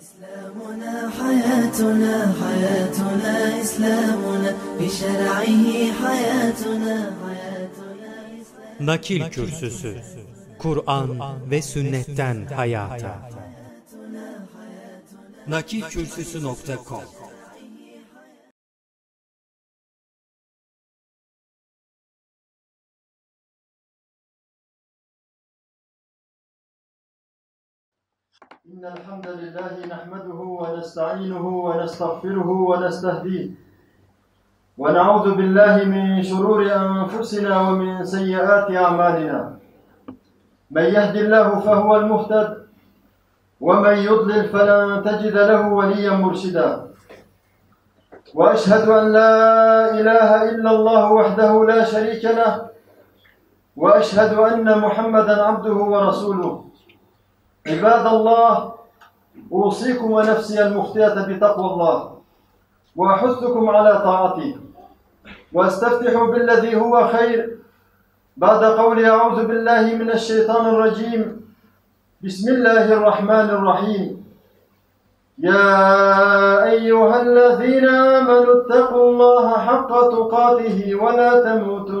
إسلامنا حياتنا حياتنا إسلامنا بشرعه حياتنا حياتنا إسلام Nakil Kürsüsü Kur'an ve Sünnetten Hayata Nakilkürsüsü.com إن الحمد لله نحمده ونستعينه ونستغفره ونستهديه. ونعوذ بالله من شرور أنفسنا ومن سيئات أعمالنا. من يهد الله فهو المهتد ومن يضلل فلن تجد له وليا مرشدا. وأشهد أن لا إله إلا الله وحده لا شريك له وأشهد أن محمدا عبده ورسوله. عباد الله أوصيكم ونفسي المخطئة بتقوى الله وأحثكم على طاعته وأستفتح بالذي هو خير. بعد قولي أعوذ بالله من الشيطان الرجيم. بسم الله الرحمن الرحيم. يا أيها الذين آمنوا اتقوا الله حق تقاته ولا تموتن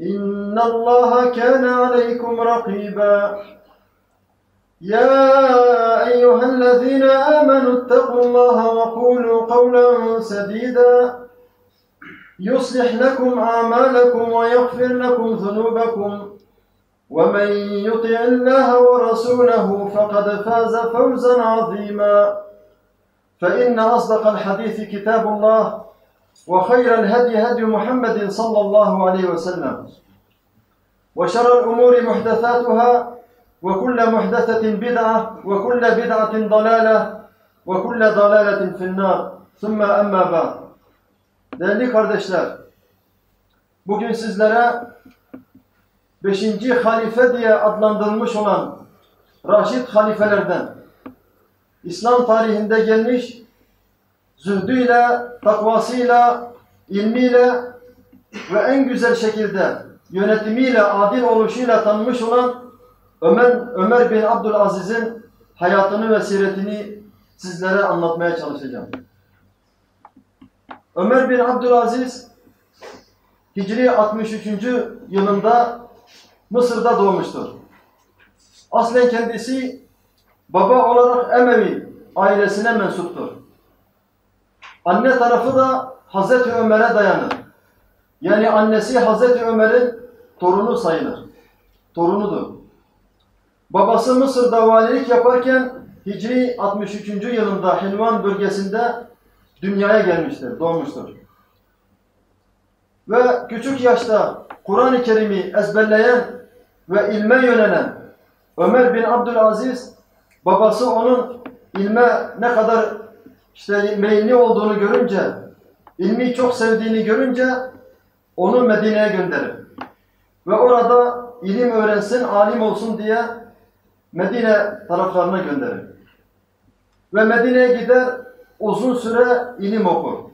إن الله كان عليكم رقيبا. يا أيها الذين آمنوا اتقوا الله وقولوا قولا سديدا. يصلح لكم أعمالكم ويغفر لكم ذنوبكم. ومن يطع الله ورسوله فقد فاز فوزا عظيما. فإن أصدق الحديث كتاب الله. وخير الهدي هدي محمد صلى الله عليه وسلم وشر الأمور محدثاتها وكل محدثة بدعة وكل بدعة ضلالة وكل ضلالة في النار ثم أما بعد Değerli kardeşler, bugün sizlere 5. halife diye adlandırılmış olan Raşid halifelerden İslam tarihinde gelmiş zühdüyle, takvasıyla, ilmiyle ve en güzel şekilde yönetimiyle, adil oluşuyla tanınmış olan Ömer, Ömer bin Abdülaziz'in hayatını ve siretini sizlere anlatmaya çalışacağım. Ömer bin Abdülaziz Hicri 63. yılında Mısır'da doğmuştur. Aslen kendisi baba olarak Emevi ailesine mensuptur. Anne tarafı da Hazreti Ömer'e dayanır. Yani annesi Hazreti Ömer'in torunu sayılır. Torunudur. Babası Mısır'da valilik yaparken Hicri 63. yılında Hilvan bölgesinde dünyaya gelmiştir, doğmuştur. Ve küçük yaşta Kur'an-ı Kerim'i ezberleyen ve ilme yönelen Ömer bin Abdülaziz babası onun ilme ne kadar işte meyilli olduğunu görünce, ilmi çok sevdiğini görünce onu Medine'ye gönderir. Ve orada ilim öğrensin, alim olsun diye Medine taraflarına gönderir. Ve Medine'ye gider, uzun süre ilim okur.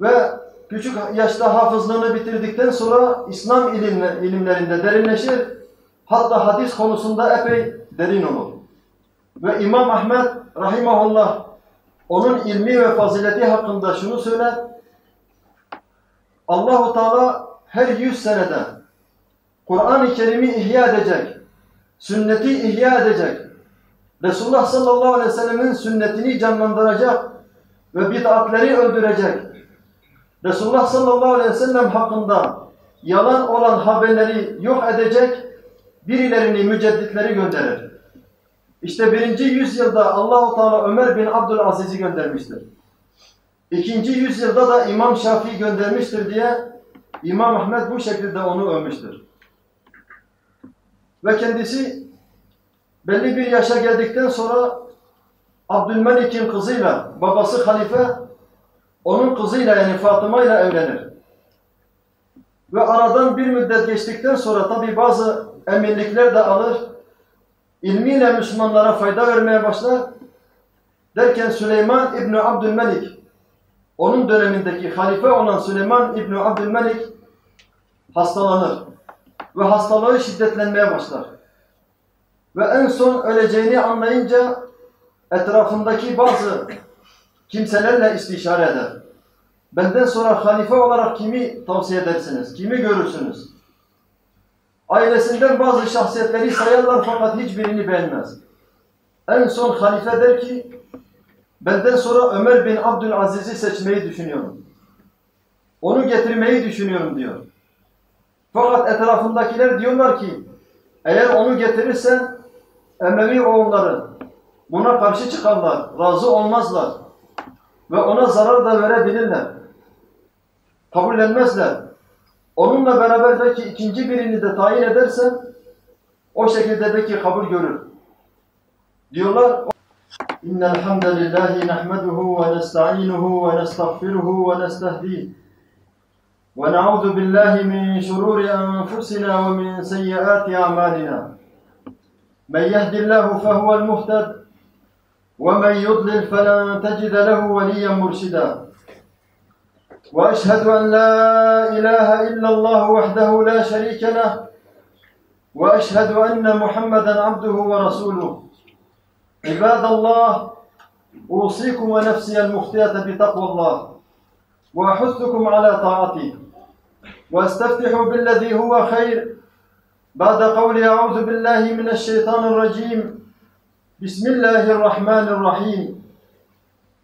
Ve küçük yaşta hafızlığını bitirdikten sonra İslam ilimlerinde derinleşir, hatta hadis konusunda epey derin olur. Ve İmam Ahmet rahimahullah onun ilmi ve fazileti hakkında şunu söyler. Allahu Teala her yüz senede Kur'an-ı Kerim'i ihya edecek, sünneti ihya edecek, Resulullah sallallahu aleyhi ve sellemin sünnetini canlandıracak ve bid'atleri öldürecek. Resulullah sallallahu aleyhi ve sellem hakkında yalan olan haberleri yok edecek birilerini, mücedditleri gönderir. İşte birinci yüzyılda Allahu Teala Ömer bin Abdülaziz'i göndermiştir. İkinci yüzyılda da İmam Şafii göndermiştir diye İmam Ahmet bu şekilde onu övmüştür. Ve kendisi belli bir yaşa geldikten sonra Abdülmelik'in kızıyla, babası halife, onun kızıyla yani Fatıma ile evlenir. Ve aradan bir müddet geçtikten sonra tabi bazı emirlikler de alır, ilmiyle Müslümanlara fayda vermeye başlar. Derken Süleyman İbni Abdülmelik, onun dönemindeki halife olan Süleyman İbni Abdülmelik hastalanır. Ve hastalığı şiddetlenmeye başlar. Ve en son öleceğini anlayınca etrafındaki bazı kimselerle istişare eder. Benden sonra halife olarak kimi tavsiye edersiniz? Kimi görürsünüz? Ailesinden bazı şahsiyetleri sayarlar fakat hiçbirini beğenmez. En son halife der ki, benden sonra Ömer bin Abdülaziz'i seçmeyi düşünüyorum. Onu getirmeyi düşünüyorum diyor. Fakat etrafındakiler diyorlar ki, eğer onu getirirsen Emevi oğulları buna karşı çıkarlar, razı olmazlar ve ona zarar da verebilirler. Kabullenmezler. Onunla beraber belki ikinci birini de tayin edersen o şekilde belki kabul görür. Diyorlar İnnel hamdelellahi nahmeduhu ve nesta'inuhu ve nestağfiruhu ve nestehdihi ve na'udhu billahi min şururi enfusina ve min seyyiati a'malina. Men yehdillahu fehuvel muhted ve men yudlil falan وأشهد أن لا إله إلا الله وحده لا شريك له وأشهد أن محمدا عبده ورسوله. عباد الله أوصيكم ونفسي المخطئة بتقوى الله وأحثكم على طاعته وأستفتح بالذي هو خير. بعد قولي أعوذ بالله من الشيطان الرجيم بسم الله الرحمن الرحيم.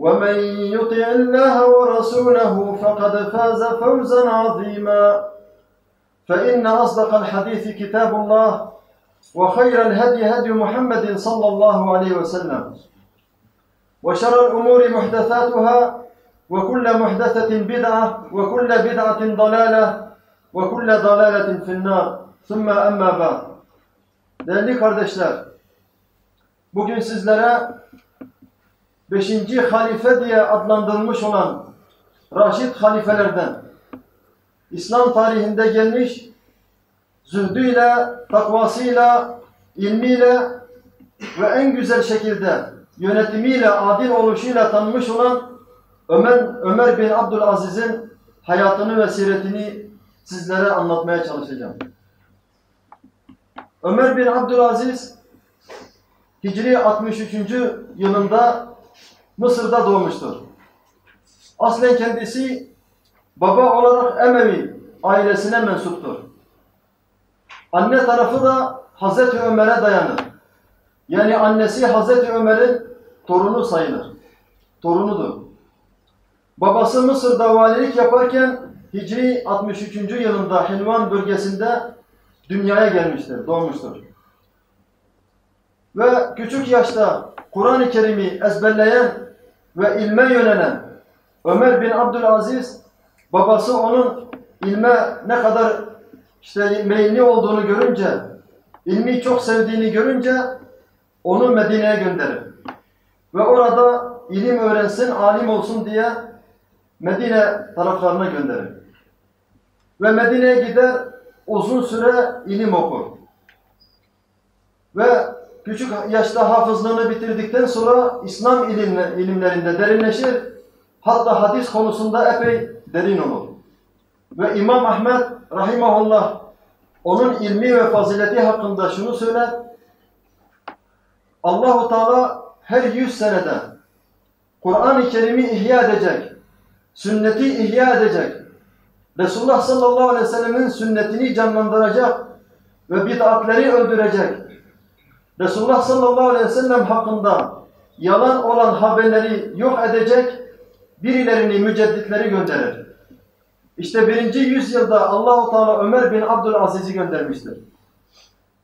ومن يطع الله ورسوله فقد فاز فوزا عظيما. فإن أصدق الحديث كتاب الله وخير الهدي هدي محمد صلى الله عليه وسلم. وشر الأمور محدثاتها وكل محدثة بدعة وكل بدعة ضلالة وكل ضلالة في النار. ثم أما بعد. Değerli kardeşler, bugün sizlere beşinci halife diye adlandırılmış olan Raşid halifelerden İslam tarihinde gelmiş zühdüyle, takvasıyla, ilmiyle ve en güzel şekilde yönetimiyle, adil oluşuyla tanınmış olan Ömer, Ömer bin Abdülaziz'in hayatını ve siretini sizlere anlatmaya çalışacağım. Ömer bin Abdülaziz Hicri 63. yılında Mısır'da doğmuştur. Aslen kendisi baba olarak Emevi ailesine mensuptur. Anne tarafı da Hazreti Ömer'e dayanır. Yani annesi Hazreti Ömer'in torunu sayılır. Torunudur. Babası Mısır'da valilik yaparken Hicri 63. yılında Hilvan bölgesinde dünyaya gelmiştir, doğmuştur. Ve küçük yaşta Kur'an-ı Kerim'i ezberleyen ve ilme yönelen Ömer bin Abdülaziz babası onun ilme ne kadar işte meyilli olduğunu görünce, ilmi çok sevdiğini görünce onu Medine'ye gönderir. Ve orada ilim öğrensin, alim olsun diye Medine taraflarına gönderir. Ve Medine'ye gider, uzun süre ilim okur. Ve küçük yaşta hafızlığını bitirdikten sonra İslam ilimlerinde derinleşir. Hatta hadis konusunda epey derin olur. Ve İmam Ahmet rahimahullah onun ilmi ve fazileti hakkında şunu söyler. Allahu Teala her yüz senede Kur'an-ı Kerim'i ihya edecek, sünneti ihya edecek, Resulullah sallallahu aleyhi ve sellemin sünnetini canlandıracak ve bid'atleri öldürecek. Resulullah sallallahu aleyhi ve sellem hakkında yalan olan haberleri yok edecek birilerini, mücedditleri gönderir. İşte birinci yüzyılda Allahu Teala Ömer bin Abdülaziz'i göndermiştir.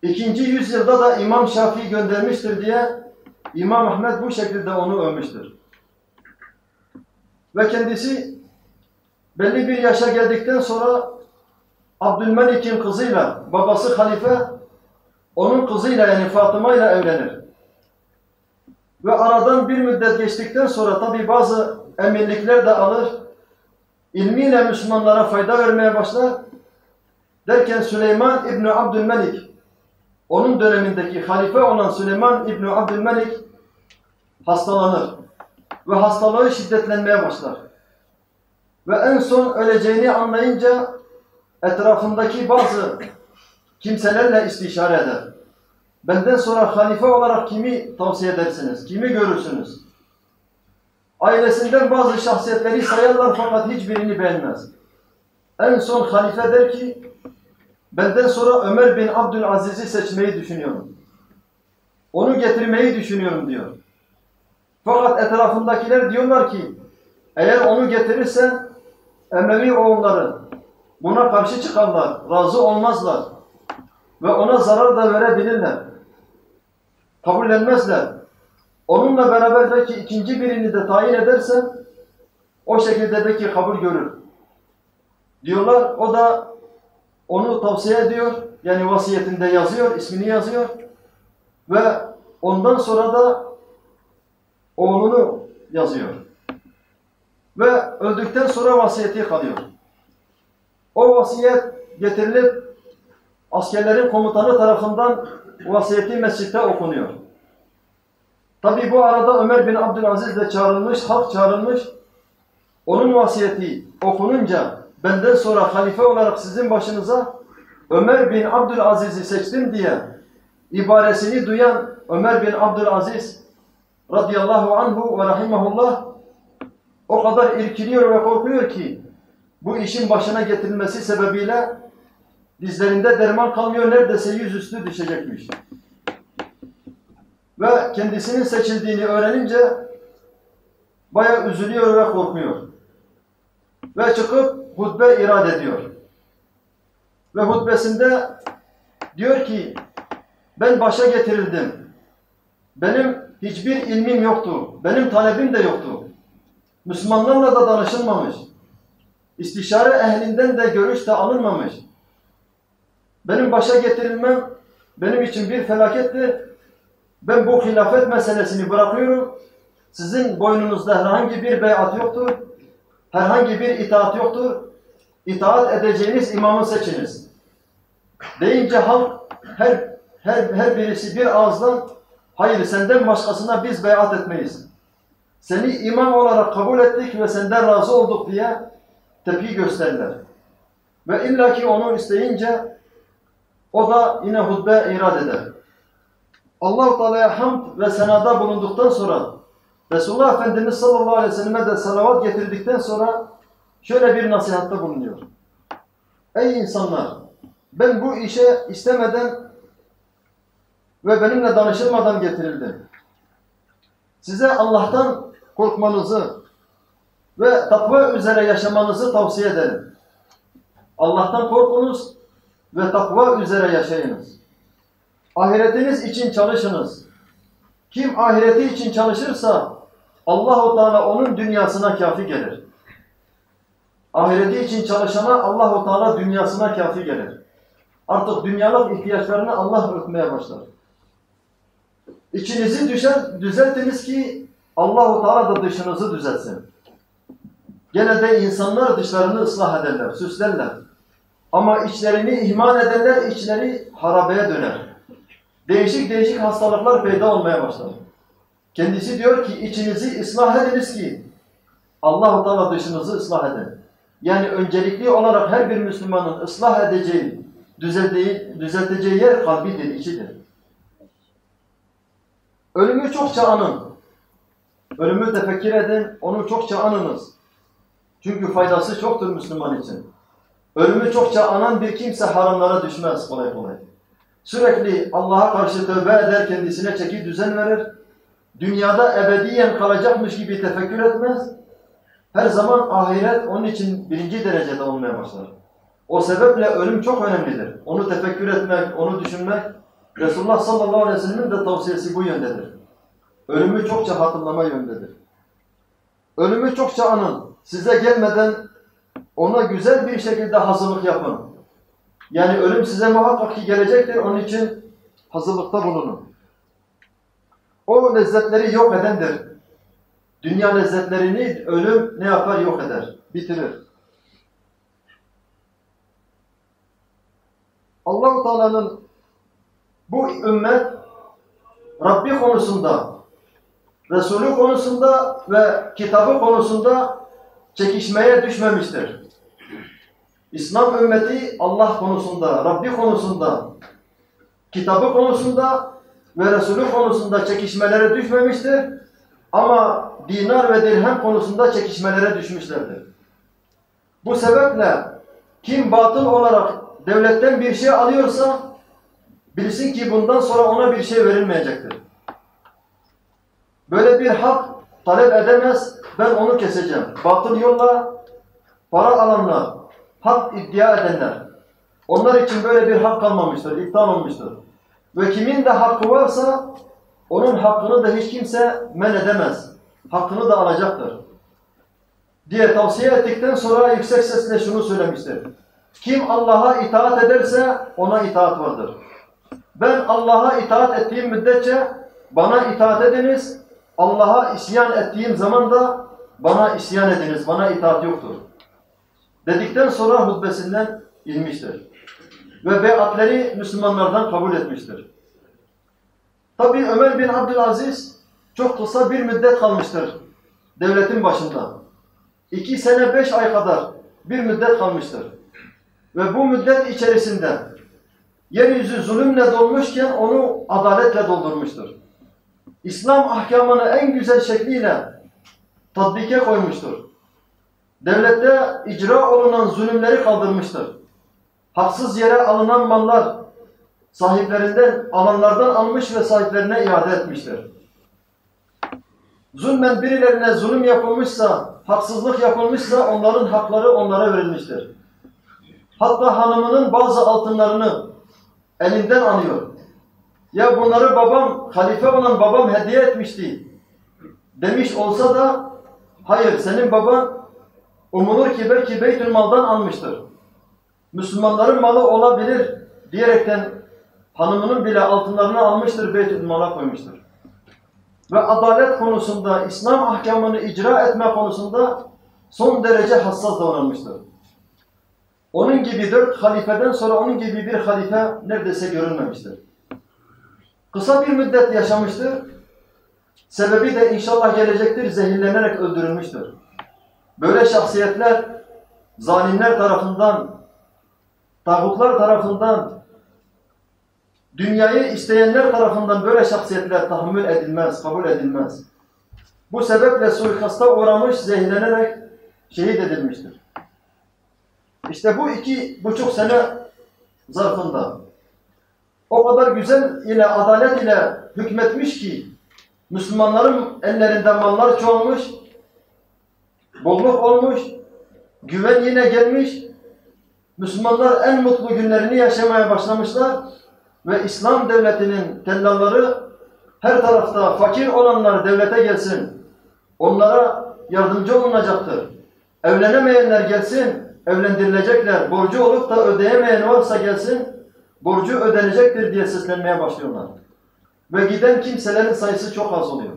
İkinci yüzyılda da İmam Şafii göndermiştir diye İmam Ahmed bu şekilde onu övmüştür. Ve kendisi belli bir yaşa geldikten sonra Abdülmelik'in kızıyla, babası halife, onun kızıyla yani Fatıma ile evlenir. Ve aradan bir müddet geçtikten sonra tabi bazı emirlikler de alır, ilmiyle Müslümanlara fayda vermeye başlar. Derken Süleyman İbni Abdülmelik, onun dönemindeki halife olan Süleyman İbni Abdülmelik hastalanır ve hastalığı şiddetlenmeye başlar. Ve en son öleceğini anlayınca etrafındaki bazı kimselerle istişare eder. Benden sonra halife olarak kimi tavsiye edersiniz? Kimi görürsünüz? Ailesinden bazı şahsiyetleri sayarlar fakat hiçbirini beğenmez. En son halife der ki, benden sonra Ömer bin Abdülaziz'i seçmeyi düşünüyorum. Onu getirmeyi düşünüyorum diyor. Fakat etrafındakiler diyorlar ki, eğer onu getirirsen Emevi oğulları buna karşı çıkarlar, razı olmazlar ve ona zarar da verebilirler. Kabullenmezler. Onunla beraber belki ikinci birini de tayin edersen o şekilde belki kabul görür. Diyorlar. O da onu tavsiye ediyor. Yani vasiyetinde yazıyor, ismini yazıyor. Ve ondan sonra da oğlunu yazıyor. Ve öldükten sonra vasiyeti kalıyor. O vasiyet getirilip askerlerin komutanı tarafından vasiyeti mescitte okunuyor. Tabi bu arada Ömer bin Abdülaziz de çağrılmış, halk çağrılmış. Onun vasiyeti okununca benden sonra halife olarak sizin başınıza Ömer bin Abdülaziz'i seçtim diye ibaresini duyan Ömer bin Abdülaziz radıyallahu anhu ve rahimahullah o kadar irkiliyor ve korkuyor ki bu işin başına getirilmesi sebebiyle dizlerinde derman kalmıyor neredeyse yüzüstü düşecekmiş. Ve kendisinin seçildiğini öğrenince bayağı üzülüyor ve korkuyor. Ve çıkıp hutbe irad ediyor. Ve hutbesinde diyor ki ben başa getirildim. Benim hiçbir ilmim yoktu. Benim talebim de yoktu. Müslümanlarla da danışılmamış. İstişare ehlinden de görüş de alınmamış. Benim başa getirilmem benim için bir felaketti. Ben bu hilafet meselesini bırakıyorum. Sizin boynunuzda herhangi bir beyat yoktur. Herhangi bir itaat yoktur. İtaat edeceğiniz imamı seçiniz. Deyince halk her, her, her birisi bir ağızdan hayır senden başkasına biz beyat etmeyiz. Seni imam olarak kabul ettik ve senden razı olduk diye tepki gösterirler. Ve illaki onu isteyince o da yine hutbe irad eder. Allah-u Teala'ya hamd ve senada bulunduktan sonra Resulullah Efendimiz sallallahu aleyhi ve selleme de salavat getirdikten sonra şöyle bir nasihatta bulunuyor. Ey insanlar! Ben bu işe istemeden ve benimle danışılmadan getirildim. Size Allah'tan korkmanızı ve takva üzere yaşamanızı tavsiye ederim. Allah'tan korkunuz ve takva üzere yaşayınız. Ahiretiniz için çalışınız. Kim ahireti için çalışırsa Allahu Teala onun dünyasına kafi gelir. Ahireti için çalışana Allahu Teala dünyasına kafi gelir. Artık dünyalık ihtiyaçlarını Allah örtmeye başlar. İçinizi düşer, düzeltiniz ki Allahu Teala da dışınızı düzeltsin. Gene de insanlar dışlarını ıslah ederler, süslerler. Ama içlerini ihmal edenler içleri harabeye döner. Değişik değişik hastalıklar peyda olmaya başlar. Kendisi diyor ki içinizi ıslah ediniz ki Allahu Teala dışınızı ıslah edin. Yani öncelikli olarak her bir Müslümanın ıslah edeceği, düzelteceği, düzelteceği yer kalbidir, içidir. Ölümü çokça anın. Ölümü tefekkür edin, onu çokça anınız. Çünkü faydası çoktur Müslüman için. Ölümü çokça anan bir kimse haramlara düşmez kolay kolay. Sürekli Allah'a karşı tövbe eder, kendisine çeki düzen verir. Dünyada ebediyen kalacakmış gibi tefekkür etmez. Her zaman ahiret onun için birinci derecede olmaya başlar. O sebeple ölüm çok önemlidir. Onu tefekkür etmek, onu düşünmek, Resulullah sallallahu aleyhi ve sellem'in de tavsiyesi bu yöndedir. Ölümü çokça hatırlama yöndedir. Ölümü çokça anın. Size gelmeden ona güzel bir şekilde hazırlık yapın. Yani ölüm size muhakkak ki gelecektir. Onun için hazırlıkta bulunun. O lezzetleri yok edendir. Dünya lezzetlerini ölüm ne yapar? Yok eder. Bitirir. Allah-u Teala'nın bu ümmet Rabbi konusunda, Resulü konusunda ve kitabı konusunda çekişmeye düşmemiştir. İslam ümmeti Allah konusunda, Rabbi konusunda, kitabı konusunda ve Resulü konusunda çekişmelere düşmemiştir. Ama dinar ve dirhem konusunda çekişmelere düşmüşlerdir. Bu sebeple kim batıl olarak devletten bir şey alıyorsa bilsin ki bundan sonra ona bir şey verilmeyecektir. Böyle bir hak talep edemez, ben onu keseceğim. Batıl yolla para alanlar, hak iddia edenler, onlar için böyle bir hak kalmamıştır, iptal olmuştur. Ve kimin de hakkı varsa onun hakkını da hiç kimse men edemez. Hakkını da alacaktır. Diye tavsiye ettikten sonra yüksek sesle şunu söylemiştir. Kim Allah'a itaat ederse ona itaat vardır. Ben Allah'a itaat ettiğim müddetçe bana itaat ediniz. Allah'a isyan ettiğim zaman da bana isyan ediniz. Bana itaat yoktur. Dedikten sonra hutbesinden inmiştir. Ve beyatleri Müslümanlardan kabul etmiştir. Tabi Ömer bin Abdülaziz çok kısa bir müddet kalmıştır devletin başında. İki sene beş ay kadar bir müddet kalmıştır. Ve bu müddet içerisinde yeryüzü zulümle dolmuşken onu adaletle doldurmuştur. İslam ahkamını en güzel şekliyle tatbike koymuştur. Devlette icra olunan zulümleri kaldırmıştır. Haksız yere alınan mallar sahiplerinden, alanlardan almış ve sahiplerine iade etmiştir. Zulmen birilerine zulüm yapılmışsa, haksızlık yapılmışsa onların hakları onlara verilmiştir. Hatta hanımının bazı altınlarını elinden alıyor. Ya bunları babam, halife olan babam hediye etmişti demiş olsa da hayır senin baban umulur ki belki Beytülmal'dan almıştır. Müslümanların malı olabilir diyerekten hanımının bile altınlarını almıştır, Beytülmal'a koymuştur. Ve adalet konusunda, İslam ahkamını icra etme konusunda son derece hassas davranmıştır. Onun gibi dört halifeden sonra onun gibi bir halife neredeyse görülmemiştir. Kısa bir müddet yaşamıştır. Sebebi de inşallah gelecektir, zehirlenerek öldürülmüştür. Böyle şahsiyetler zalimler tarafından, tağutlar tarafından, dünyayı isteyenler tarafından böyle şahsiyetler tahammül edilmez, kabul edilmez. Bu sebeple suikasta uğramış, zehirlenerek şehit edilmiştir. İşte bu iki buçuk sene zarfında o kadar güzel ile adalet ile hükmetmiş ki Müslümanların ellerinde mallar çoğalmış, bolluk olmuş, güven yine gelmiş, Müslümanlar en mutlu günlerini yaşamaya başlamışlar ve İslam devletinin tellalları her tarafta fakir olanlar devlete gelsin, onlara yardımcı olunacaktır. Evlenemeyenler gelsin, evlendirilecekler. Borcu olup da ödeyemeyen varsa gelsin, borcu ödenecektir diye seslenmeye başlıyorlar. Ve giden kimselerin sayısı çok az oluyor.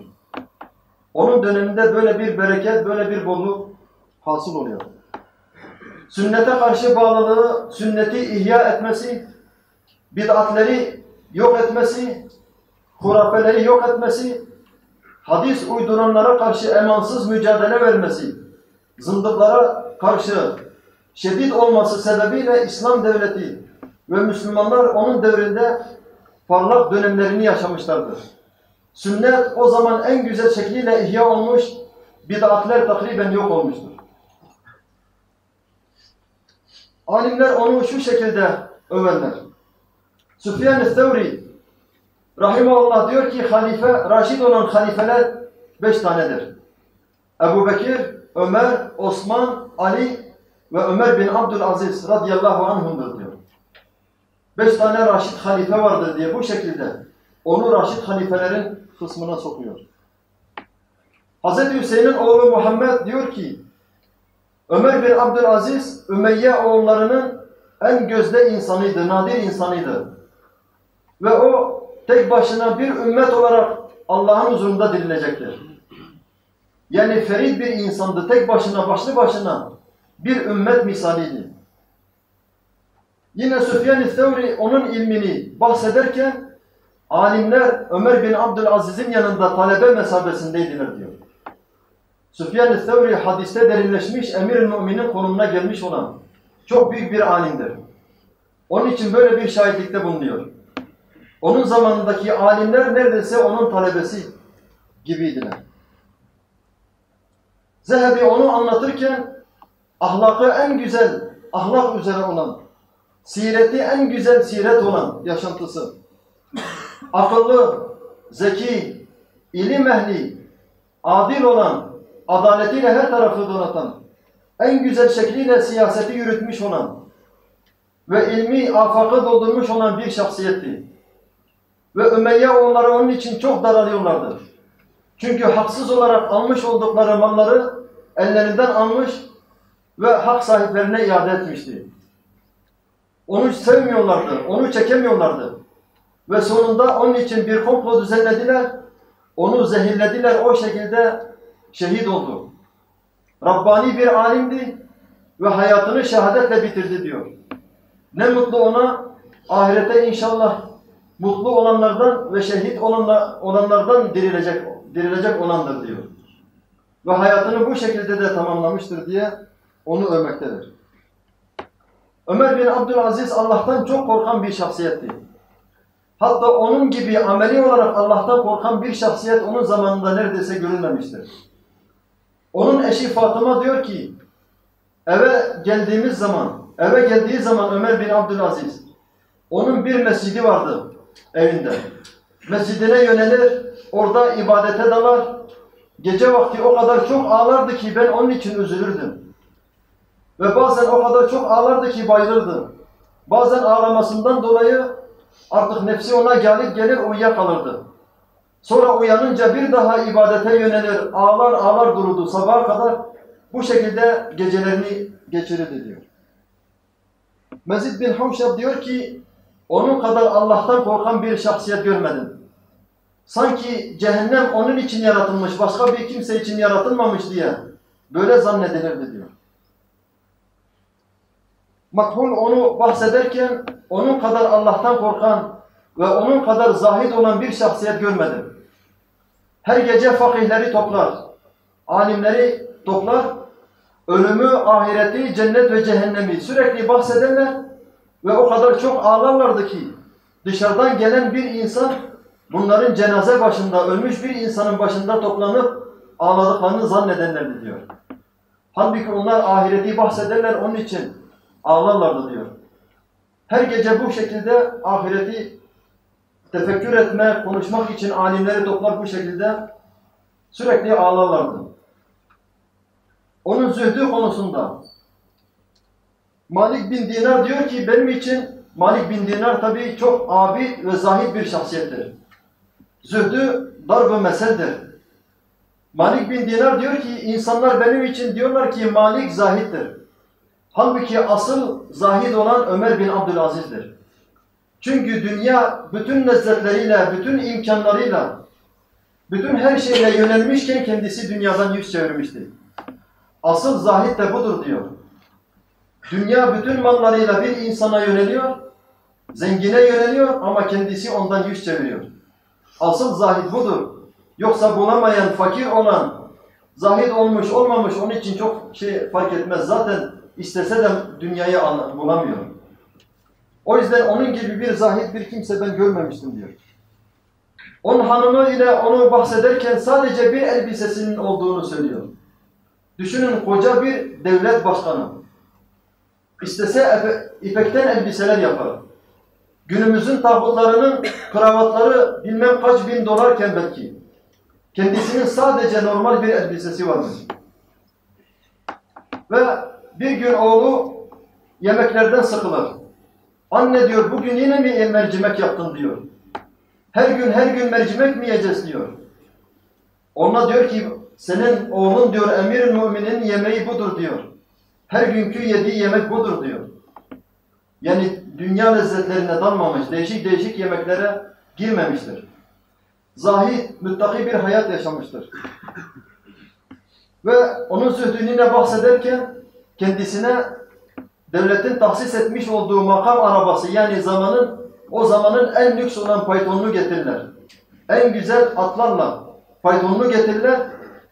Onun döneminde böyle bir bereket, böyle bir bolluk hasıl oluyor. Sünnete karşı bağlılığı, sünneti ihya etmesi, bid'atleri yok etmesi, hurafeleri yok etmesi, hadis uyduranlara karşı emansız mücadele vermesi, zındıklara karşı şiddet olması sebebiyle İslam devleti ve Müslümanlar onun devrinde parlak dönemlerini yaşamışlardır. Sünnet o zaman en güzel şekliyle ihya olmuş, bid'atler takriben yok olmuştur. Alimler onu şu şekilde överler. Süfyan-ı Thevri Rahimullah diyor ki halife, Raşid olan halifeler beş tanedir. Ebu Bekir, Ömer, Osman, Ali ve Ömer bin Abdülaziz radıyallahu anhumdur diyor. Beş tane Raşid halife vardır diye bu şekilde onu Raşid halifelerin kısmına sokuyor. Hz. Hüseyin'in oğlu Muhammed diyor ki Ömer bin Abdülaziz Ümeyye oğullarının en gözde insanıydı, nadir insanıydı. Ve o tek başına bir ümmet olarak Allah'ın huzurunda dirilecektir. Yani ferid bir insandı, tek başına, başlı başına bir ümmet misaliydi. Yine Süfyan-ı onun ilmini bahsederken alimler Ömer bin Abdülaziz'in yanında talebe mesabesindeydiler diyor. Süfyan-ı Thevri hadiste derinleşmiş emir-i müminin konumuna gelmiş olan çok büyük bir alimdir. Onun için böyle bir şahitlikte bulunuyor. Onun zamanındaki alimler neredeyse onun talebesi gibiydiler. Zehebi onu anlatırken ahlakı en güzel ahlak üzere olan, sireti en güzel siret olan yaşantısı, akıllı, zeki, ilim ehli, adil olan, adaletiyle her tarafı donatan, en güzel şekliyle siyaseti yürütmüş olan ve ilmi afakı doldurmuş olan bir şahsiyetti. Ve Ümeyye onları onun için çok daralıyorlardı. Çünkü haksız olarak almış oldukları malları ellerinden almış ve hak sahiplerine iade etmişti. Onu sevmiyorlardı, onu çekemiyorlardı. Ve sonunda onun için bir komplo düzenlediler, onu zehirlediler, o şekilde şehit oldu. Rabbani bir alimdi ve hayatını şehadetle bitirdi diyor. Ne mutlu ona, ahirete inşallah mutlu olanlardan ve şehit olanlardan dirilecek, dirilecek olandır diyor. Ve hayatını bu şekilde de tamamlamıştır diye onu övmektedir. Ömer bin Abdülaziz Allah'tan çok korkan bir şahsiyetti. Hatta onun gibi ameli olarak Allah'tan korkan bir şahsiyet onun zamanında neredeyse görülmemiştir. Onun eşi Fatıma diyor ki, eve geldiğimiz zaman, eve geldiği zaman Ömer bin Abdülaziz, onun bir mescidi vardı evinde. Mescidine yönelir, orada ibadete dalar. Gece vakti o kadar çok ağlardı ki ben onun için üzülürdüm. Ve bazen o kadar çok ağlardı ki bayılırdı. Bazen ağlamasından dolayı artık nefsi ona gelip gelir uyuyakalırdı. Sonra uyanınca bir daha ibadete yönelir, ağlar ağlar dururdu sabaha kadar. Bu şekilde gecelerini geçirirdi diyor. Mezid bin Havşab diyor ki, onun kadar Allah'tan korkan bir şahsiyet görmedim. Sanki cehennem onun için yaratılmış, başka bir kimse için yaratılmamış diye böyle zannedilirdi diyor. Makhul onu bahsederken onun kadar Allah'tan korkan ve onun kadar zahid olan bir şahsiyet görmedim. Her gece fakihleri toplar, alimleri toplar, ölümü, ahireti, cennet ve cehennemi sürekli bahsederler ve o kadar çok ağlarlardı ki dışarıdan gelen bir insan bunların cenaze başında, ölmüş bir insanın başında toplanıp ağladıklarını zannedenlerdi diyor. Halbuki onlar ahireti bahsederler onun için ağlarlardı diyor. Her gece bu şekilde ahireti tefekkür etme, konuşmak için alimleri toplar bu şekilde sürekli ağlarlardı. Onun zühdü konusunda Malik bin Dinar diyor ki benim için Malik bin Dinar tabii çok abid ve zahid bir şahsiyettir. Zühdü darb-ı meseldir. Malik bin Dinar diyor ki insanlar benim için diyorlar ki Malik zahittir. Halbuki asıl zahid olan Ömer bin Abdülaziz'dir. Çünkü dünya bütün lezzetleriyle, bütün imkanlarıyla, bütün her şeyle yönelmişken kendisi dünyadan yüz çevirmişti. Asıl zahid de budur diyor. Dünya bütün mallarıyla bir insana yöneliyor, zengine yöneliyor ama kendisi ondan yüz çeviriyor. Asıl zahid budur. Yoksa bulamayan, fakir olan, Zahid olmuş olmamış onun için çok şey fark etmez. Zaten istese de dünyayı bulamıyor. O yüzden onun gibi bir zahid bir kimse ben görmemiştim diyor. Onun hanımı ile onu bahsederken sadece bir elbisesinin olduğunu söylüyor. Düşünün koca bir devlet başkanı. İstese ipekten elbiseler yapar. Günümüzün tabutlarının kravatları bilmem kaç bin dolarken belki. Kendisinin sadece normal bir elbisesi vardır. Ve bir gün oğlu yemeklerden sıkılır. Anne diyor bugün yine mi mercimek yaptın diyor. Her gün her gün mercimek mi yiyeceğiz diyor. Ona diyor ki senin oğlun diyor emir müminin yemeği budur diyor. Her günkü yediği yemek budur diyor. Yani dünya lezzetlerine dalmamış, değişik değişik yemeklere girmemiştir. Zahid, müttaki bir hayat yaşamıştır. Ve onun zühdününe bahsederken kendisine devletin tahsis etmiş olduğu makam arabası yani zamanın o zamanın en lüks olan paytonunu getirirler. En güzel atlarla paytonunu getirirler.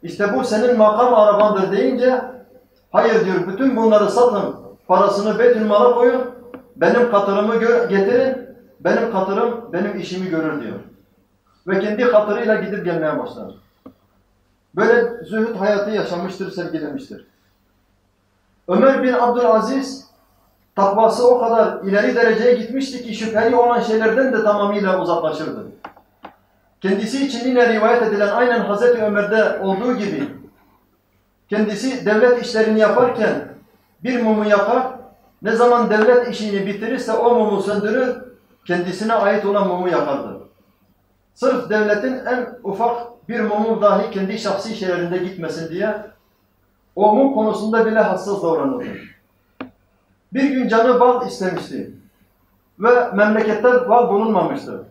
İşte bu senin makam arabandır deyince hayır diyor bütün bunları satın parasını Beytülmal'a koyun benim katırımı getirin benim katırım benim işimi görür diyor. Ve kendi katırıyla gidip gelmeye başlar. Böyle zühd hayatı yaşamıştır, sergilemiştir. Ömer bin Abdülaziz takvası o kadar ileri dereceye gitmişti ki şüpheli olan şeylerden de tamamıyla uzaklaşırdı. Kendisi için yine rivayet edilen aynen Hazreti Ömer'de olduğu gibi kendisi devlet işlerini yaparken bir mumu yakar, ne zaman devlet işini bitirirse o mumu söndürür, kendisine ait olan mumu yakardı. Sırf devletin en ufak bir mumu dahi kendi şahsi şeylerinde gitmesin diye o mum konusunda bile hassas davranırdı. Bir gün canı bal istemişti ve memlekette bal bulunmamıştı.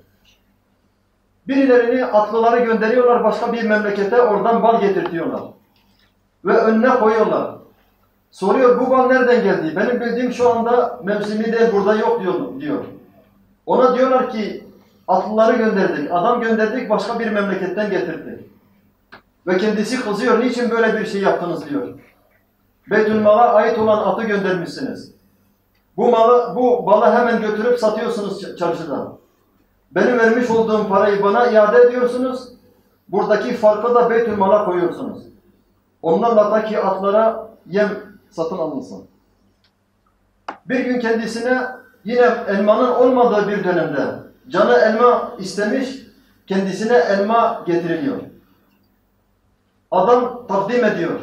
Birilerini atlıları gönderiyorlar başka bir memlekete oradan bal getirtiyorlar. Ve önüne koyuyorlar. Soruyor bu bal nereden geldi? Benim bildiğim şu anda mevsimi de burada yok diyor. diyor. Ona diyorlar ki atlıları gönderdik, adam gönderdik başka bir memleketten getirdi. Ve kendisi kızıyor, niçin böyle bir şey yaptınız diyor. Beytülmal'a ait olan atı göndermişsiniz. Bu malı, bu balı hemen götürüp satıyorsunuz ç- çarşıda. Benim vermiş olduğum parayı bana iade ediyorsunuz. Buradaki farkı da Beytülmal'a koyuyorsunuz. Onlarla da ki atlara yem satın alınsın. Bir gün kendisine yine elmanın olmadığı bir dönemde canı elma istemiş, kendisine elma getiriliyor. Adam takdim ediyor.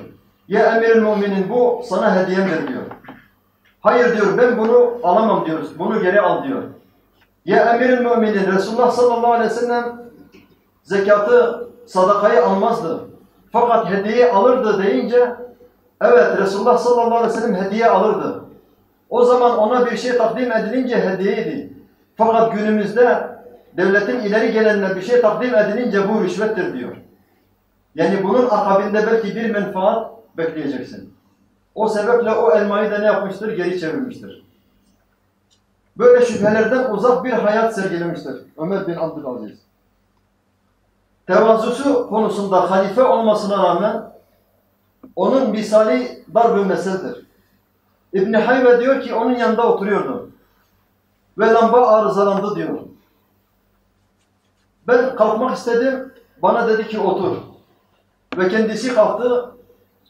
Ya emir müminin bu sana hediyemdir diyor. Hayır diyor ben bunu alamam diyoruz. Bunu geri al diyor. Ya emir müminin Resulullah sallallahu aleyhi ve sellem zekatı, sadakayı almazdı. Fakat hediye alırdı deyince evet Resulullah sallallahu aleyhi ve sellem hediye alırdı. O zaman ona bir şey takdim edilince hediyeydi. Fakat günümüzde devletin ileri gelenine bir şey takdim edilince bu rüşvettir diyor. Yani bunun akabinde belki bir menfaat bekleyeceksin. O sebeple o elmayı da ne yapmıştır? Geri çevirmiştir. Böyle şüphelerden uzak bir hayat sergilemiştir Ömer bin Abdülaziz. Tevazusu konusunda halife olmasına rağmen onun misali dar bir meseldir. İbni Hayve diyor ki onun yanında oturuyordu. Ve lamba arızalandı diyor. Ben kalkmak istedim. Bana dedi ki otur. Ve kendisi kalktı.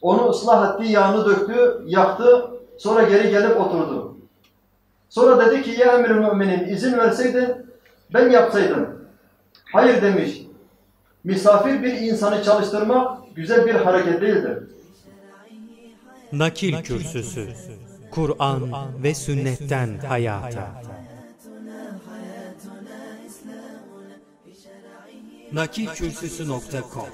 Onu ıslah etti, yağını döktü, yaktı. Sonra geri gelip oturdu. Sonra dedi ki ya emir müminin izin verseydin ben yapsaydım. Hayır demiş. Misafir bir insanı çalıştırmak güzel bir hareket değildir. Nakil Kürsüsü Kur'an ve sünnetten hayata nakilkürsüsü.com